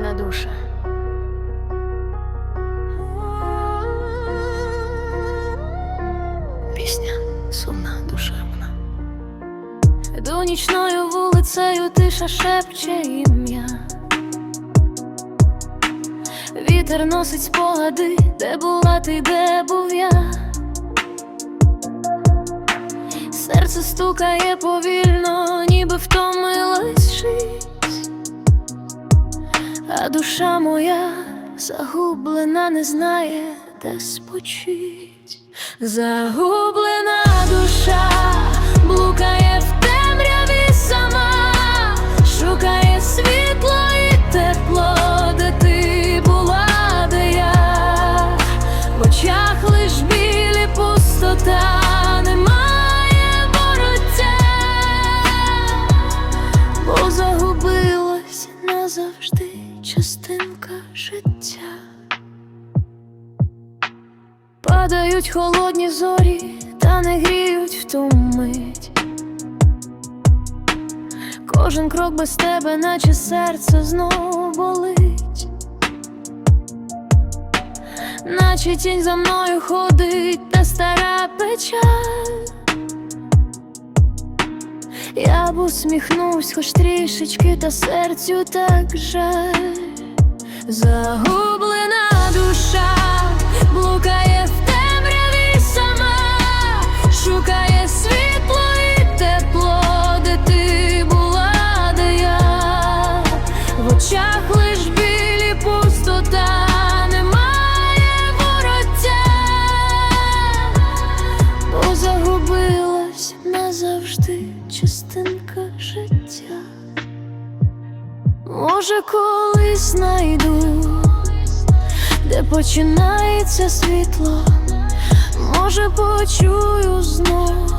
Файна душа. Пісня сумна, душевна. До нічною вулицею тиша шепче ім'я. Вітер носить спогади, де була ти, де був я. Серце стукає повільно, а душа моя загублена, не знає, де спочить. Загублена душа блукає в темряві сама, шукає світло і тепло, де ти була, де в очах лиш білі пустота, життя. Падають холодні зорі, та не гріють в ту мить. Кожен крок без тебе, наче серце знову болить, наче тінь за мною ходить та стара печаль. Я б усміхнусь, хоч трішечки, та серцю так жаль. Загублена душа блукає в темряві сама, шукає світло і тепло, де була, в очах лиш білі пустота, немає вороття, бо загубилась назавжди частинка життя. Може, колись знайду, де починається світло, може, почую знов.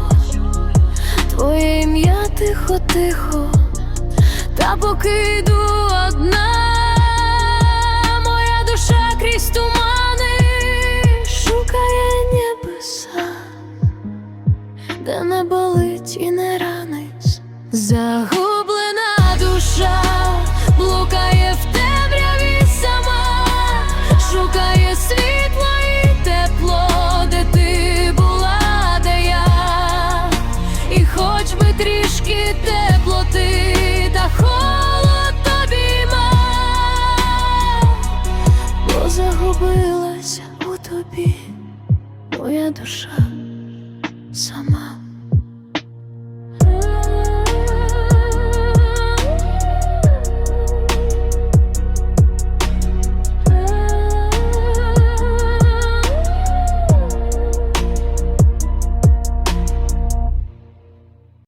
Твоє ім'я тихо-тихо, та поки йду одна, моя душа крізь тумани шукає небеса, де не болить і не ранить. хоч би трішки теплоти та холод тобі мав, бо загубилася у тобі моя душа сама.